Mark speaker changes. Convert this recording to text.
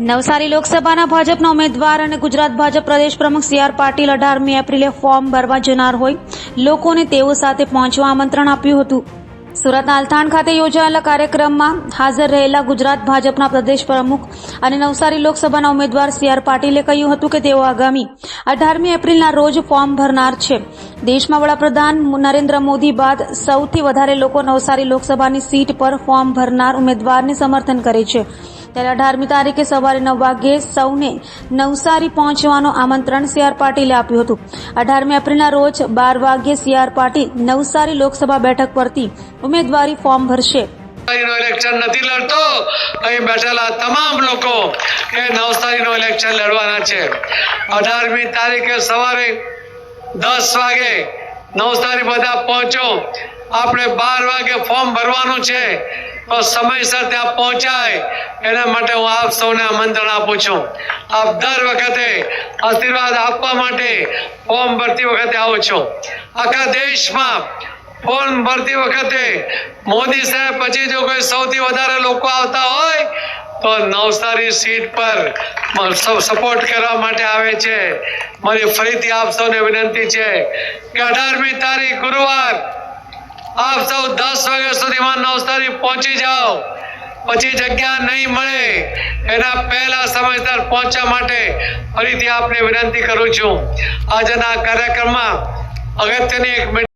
Speaker 1: નવસારી લોકસભાના ભાજપના ઉમેદવાર અને ગુજરાત ભાજપ પ્રદેશ પ્રમુખ સી આર પાટીલ અઢારમી એપ્રિલે ફોર્મ ભરવા જનાર હોય. લોકોને તેઓ સાથે પહોંચવા આમંત્રણ આપ્યું હતું. સુરતના અલથાણ ખાતે યોજાયેલા કાર્યક્રમમાં હાજર રહેલા ગુજરાત ભાજપના પ્રદેશ પ્રમુખ અને નવસારી લોકસભાના ઉમેદવાર સી આર પાટીલે કહ્યું હતું કે તેઓ આગામી અઢારમી એપ્રિલના રોજ ફોર્મ ભરનાર છે. દેશમાં વડાપ્રધાન નરેન્દ્ર મોદી બાદ સૌથી વધારે લોકો નવસારી લોકસભાની સીટ પર ફોર્મ ભરનાર ઉમેદવારને સમર્થન કરે છે. ત્યારે અઢારમી તારીખે સવારે નવ વાગ્યે સૌને નવસારી પહોંચવાનું આમંત્રણ સી આર પાટીલે આપ્યું હતું. અઢારમી એપ્રિલના રોજ બાર વાગ્યે સી આર પાટીલ નવસારી લોકસભા બેઠક પરથી ઉમેદવારી ફોર્મ ભરશે.
Speaker 2: ઇલેક્શન નથી લડતો. અહીં બેઠેલા તમામ લોકો એ નવસારીનો ઇલેક્શન લડવાના છે. અઢારમી તારીખે સવારે દસ વાગે નવસારી બધા પહોંચો. આપણે બાર વાગે ફોર્મ ભરવાનું છે. તો સમયસર ત્યાં પહોંચાય. એના માટે હું આપ સૌને આમંત્રણ આપું છું. આપ દર વખતે આશીર્વાદ આપવા માટે ફોર્મ ભરતી વખતે આવો છો. આખા દેશમાં ફોર્મ ભરતી વખતે મોદી સાહેબ પછી જો કોઈ સૌથી વધારે લોકો આવતા હોય તો નવસારી સીટ પર સપોર્ટ કરવા માટે આવે છે. મારી ફરીથી આપ સૌને વિનંતી છે કે અઢારમી તારીખ ગુરુવાર આપ સૌ દસ વાગ્યા સુધીમાં નવસારી પહોંચી જાઓ. પછી જગ્યા નહીં મળે એના પહેલા સમયસર પહોંચવા માટે ફરીથી આપને વિનંતી કરું છું. આજના કાર્યક્રમમાં અગત્યની એક